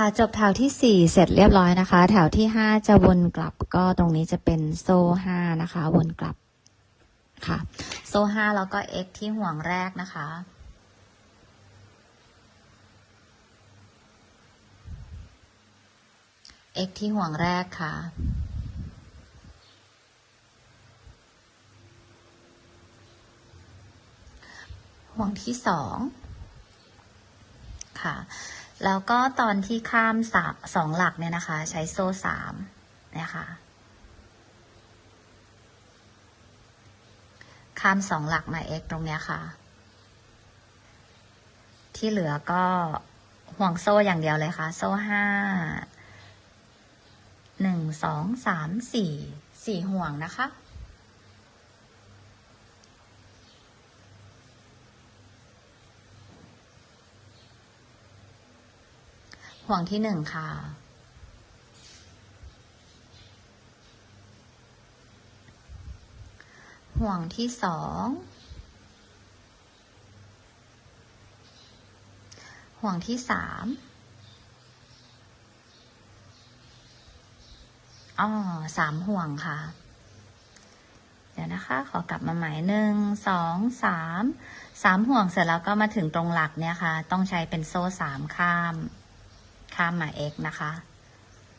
ค่ะจบแถวที่สี่เสร็จเรียบร้อยนะคะ แถวที่ห้าจะวนกลับก็ตรงนี้จะเป็นโซ่ห้านะคะ วนกลับค่ะ โซ่ห้าแล้วก็ x ที่ห่วงแรกนะคะ x ที่ห่วงแรกค่ะ ห่วงที่สองค่ะ แล้วก็ตอนที่ข้ามสามสองหลักเนี่ยนะคะ ใช้โซ่สามนะคะ ข้ามสองหลักมา x ตรงเนี้ยค่ะ ที่เหลือก็ห่วงโซ่อย่างเดียวเลยค่ะ โซ่ห้าหนึ่งสองสามสี่สี่ห่วงนะคะ ห่วงที่หนึ่งค่ะ ห่วงที่สอง ห่วงที่สามอ๋อสามห่วงค่ะ เดี๋ยวนะคะ ขอกลับมาใหม่หนึ่ง สอง สาม สามห่วงเสร็จแล้วก็มาถึงตรงหลักเนี่ยค่ะ ต้องใช้เป็นโซ่สามข้าม ข้ามมา x นะคะ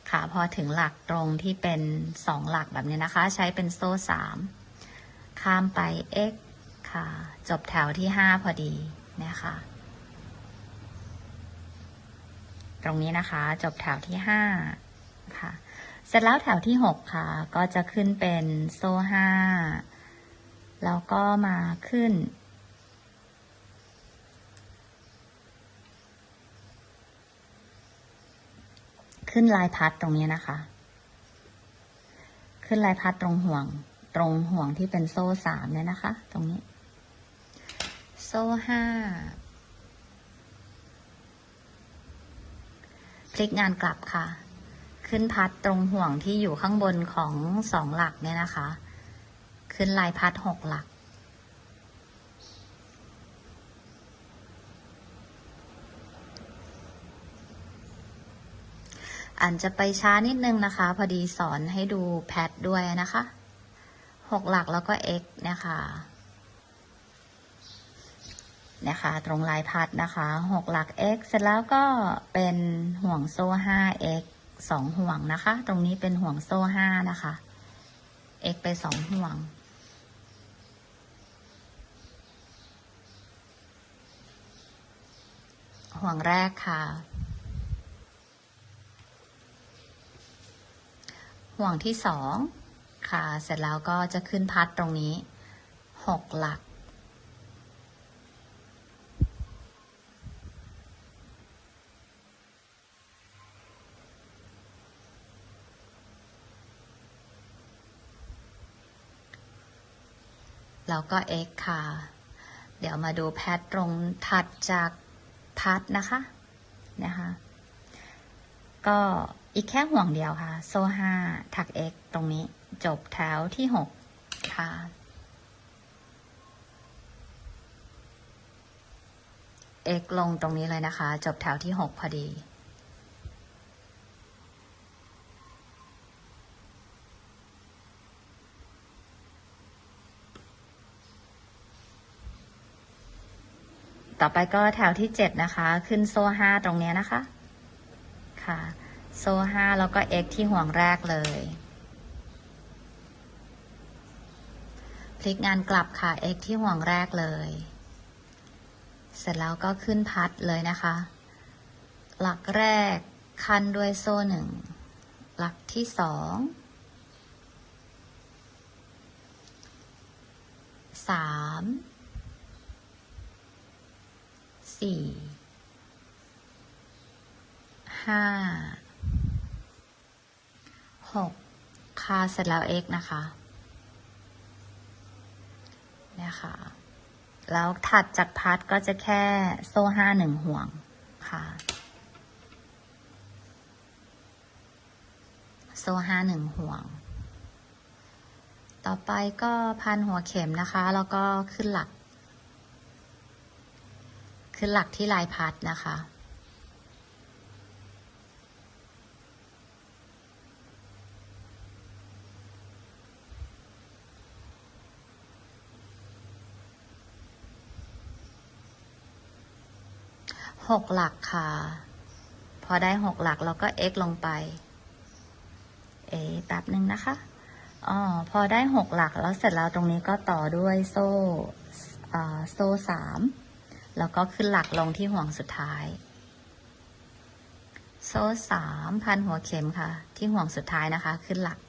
ค่ะ พอถึงหลักตรงที่เป็นสองหลักแบบนี้นะคะ ใช้เป็นโซ่สามข้ามไป x ค่ะ จบแถวที่ห้าพอดีนี่ยค่ะตรงนี้นะคะ จบแถวที่ห้าค่ะ เสร็จแล้วแถวที่หกค่ะ ก็จะขึ้นเป็นโซ่ห้าแล้วก็มาขึ้น ขึ้นลายพัดตรงนี้นะคะ ขึ้นลายพัดตรงห่วง ตรงห่วงที่เป็นโซ่สามเนี่ยนะคะ ตรงนี้ โซ่ห้าพลิกงานกลับค่ะ ขึ้นพัดตรงห่วงที่อยู่ข้างบนของสองหลักเนี่ยนะคะ ขึ้นลายพัดหกหลัก อันจะไปช้านิดนึงนะคะ พอดีสอนให้ดูแพทด้วยนะคะหกหลักแล้วก็ x นี่ยค่ะนะคะ ตรงลายพัดนะคะหกหลัก x เสร็จแล้วก็เป็นห่วงโซ่ห้า x สองห่วงนะคะ ตรงนี้เป็นห่วงโซ่ห้านะคะ x ไปสองห่วง ห่วงแรกค่ะ ห่วงที่สองค่ะ เสร็จแล้วก็จะขึ้นพัดตรงนี้หกหลัก แล้วก็ x ค่ะ เดี๋ยวมาดูแพทตรงถัดจากพัดนะคะ นะคะ ก็อีกแค่ห่วงเดียวค่ะ โซ่ห้าถัก x ตรงนี้จบแถวที่หกค่ะ x ลงตรงนี้เลยนะคะ จบแถวที่หกพอดีต่อไปก็แถวที่เจ็ดนะคะ ขึ้นโซ่ห้าตรงนี้นะคะ ค่ะ โซ่ห้าแล้วก็ x ที่ห่วงแรกเลย พลิกงานกลับค่ะ x ที่ห่วงแรกเลย เสร็จแล้วก็ขึ้นพัดเลยนะคะ หลักแรกคันด้วยโซ่หนึ่ง หลักที่สองสามสี่ห้า หกคาเสร็จแล้ว x นะคะเนี่ยค่ะแล้วถัดจากพัดก็จะแค่โซ่ห้าหนึ่งห่วงค่ะ โซ่ห้าหนึ่งห่วง ต่อไปก็พันหัวเข็มนะคะ แล้วก็ขึ้นหลัก ขึ้นหลักที่ลายพัดนะคะ หกหลักค่ะ พอได้หกหลักเราก็ x ลงไป เอ๊แป๊บหนึ่งนะคะอ๋อพอได้หกหลักแล้วเสร็จแล้วตรงนี้ก็ต่อด้วยโซ่โซ่สามแล้วก็ขึ้นหลักลงที่ห่วงสุดท้าย โซ่สามพันหัวเข็มค่ะ ที่ห่วงสุดท้ายนะคะ ขึ้นหลัก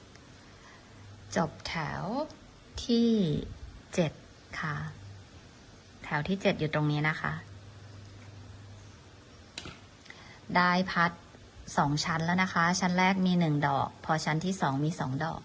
จบแถวที่เจ็ดค่ะ แถวที่เจ็ดอยู่ตรงนี้นะคะ ได้พัดสองชั้นแล้วนะคะ ชั้นแรกมีหนึ่งดอก พอชั้นที่สองมีสองดอก